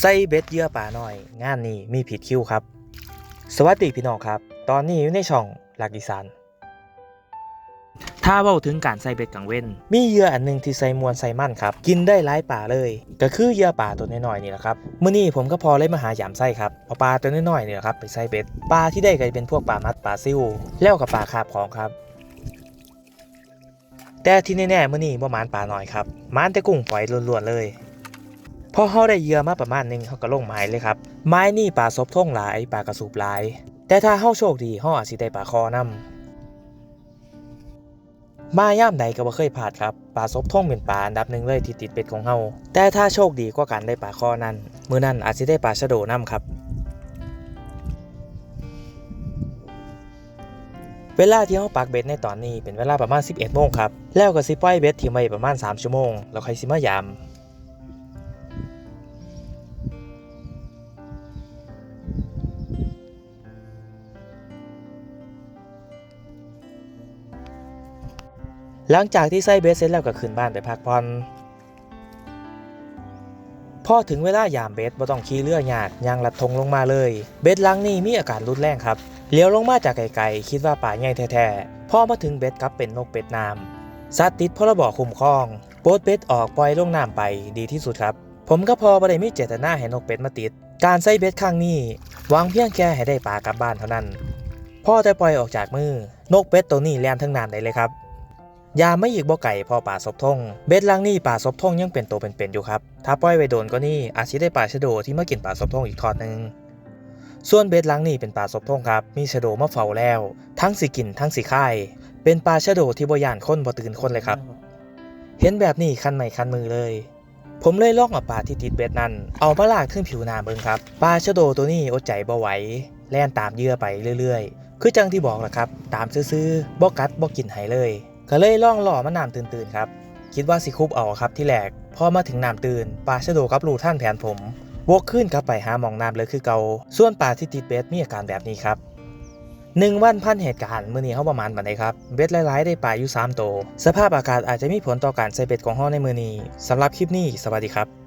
ใส่เบ็ดเหยื่อป่าหน่อย งานนี้มีผิดคิวครับ สวัสดีพี่น้องครับ ตอนนี้อยู่ในช่องหลักอีสานถ้าเว้าถึงการใส่เบ็ดกลางเว้น มีเหยื่ออันหนึงที่ใส่มวนใส่มั่นครับ กินได้หลายป่าเลย ก็คือเหยื่อป่าตัวน้อยๆนี่แหละครับมื้อนี้ผมก็พอเลยมาหายามไส้ครับเอาปลาตัวน้อยๆนี่แหละครับไปใส่เบ็ดปลาที่ได้ก็จะเป็นพวกปลามัดปลาซิวแล้วกับปลาคาบของครับ แต่ที่แน่ๆมื้อนี้บ่หมานปลาหน่อยครับหมานแต่กุ้งฝอยล้วนๆเลย พอเขาได้เหยื่อมาประมาณหนึงเขาก็ลงไม้เลยครับ ไม้นี่ปลาซบท่งหลายปลากระสูบหลาย แต่ถ้าเฮาโชคดีเฮาอาจสิได้ปลาคอนำมาย่ามใดก็บ่เคยพลาดครับปลาซบท่งเป็นปลาอันดับหนึ่งเลยที่ติดเป็ดของเฮาแต่ถ้าโชคดีกว่าการได้ปลาคอนั้นมือนั้นอาจสิได้ปลาชะโดนํครับ เวลาที่เฮาปักเบ็ดในตอนนี้เป็นเวลาประมาณ 11โมงครับแล้วก็สิปล่อยเบ็ดทิ้งไว้ประมาณ 3 ชั่วโมง แล้วค่อยสิมายาม หลังจากที่ใส่เบ็ดเสร็จแล้วก็ขึ้นบ้านไปพักผ่อนพอถึงเวลายามเบ็ดบ่ต้องขี่เรือยากยางลัดทงลงมาเลย เบ็ดหลังนี่มีอาการรุนแรงครับเลี้ยวลงมาจากไกลๆคิดว่าป่าใหญ่แท้ๆพอมาถึงเบ็ดกลับเป็นนกเป็ดน้ำสัตว์ติดพรบคุ้มครองโปดเบ็ดออกปล่อยลงน้ำไปดีที่สุดครับ ผมก็พอบ่ได้มีเจตนาให้นกเป็ดมาติด การใส่เบ็ดครั้งนี้วังเพียงแค่ให้ได้ปลากลับบ้านเท่านั้นพอแต่ปล่อยออกจากมือนกเป็ดตัวนี้แล่นทั้งน้ำได้เลยครับ ยามไม่อีกบ่ไก่พอป่าศพทงเบ็ดลังนี่ป่าศพทงยังเป็นตัวเป็นๆอยู่ครับ ถ้าปล่อยไว้โดนก็นี่อาจิได้ป่าชะโดที่มากินป่าศพทงอีกทอดหนึ่งส่วนเบ็ดลังนี่เป็นป่าศพทงครับ มีชะโดมาเฝ้าแล้ว ทั้งสิกินทั้งสิค่าย เป็นป่าชะโดที่บ่ย่านคนบ่ตื่นคนเลยครับ เห็นแบบนี้คันใหม่คันมือเลย ผมเลยลอกเอาปลาที่ติดเบ็ดนั้น เอามาลากขึ้นผิวน้ำเบิ่งครับปลาชะโดตัวนี้อดใจบ่ไหวแล่นตามเยื่อไปเรื่อยๆ คือจังที่บอกแหละครับ ตามซื่อๆบ่กัดบ่กินไหเลย ก็เลยล่องหล่อมาน้ำตื่นๆครับ คิดว่าสิคุบเอาครับที่แหลกพอมาถึงน้ำตื่นปลาชะโดกับรูท่านแผนผมวกขึ้นกลับไปหามองน้ำเลยคือเกาส่วนปลาที่ติดเบ็ดมีอาการแบบนี้ครับหนึ่งวันพันเหตุการณ์มื้อนี้เขาประมาณบันไดครับเบ็ดหลายๆ ได้ปลาอยู่3โต สภาพอากาศอาจจะมีผลต่อการใส่เบ็ดของห้องในมื้อนี้สำหรับคลิปนี้ สวัสดีครับ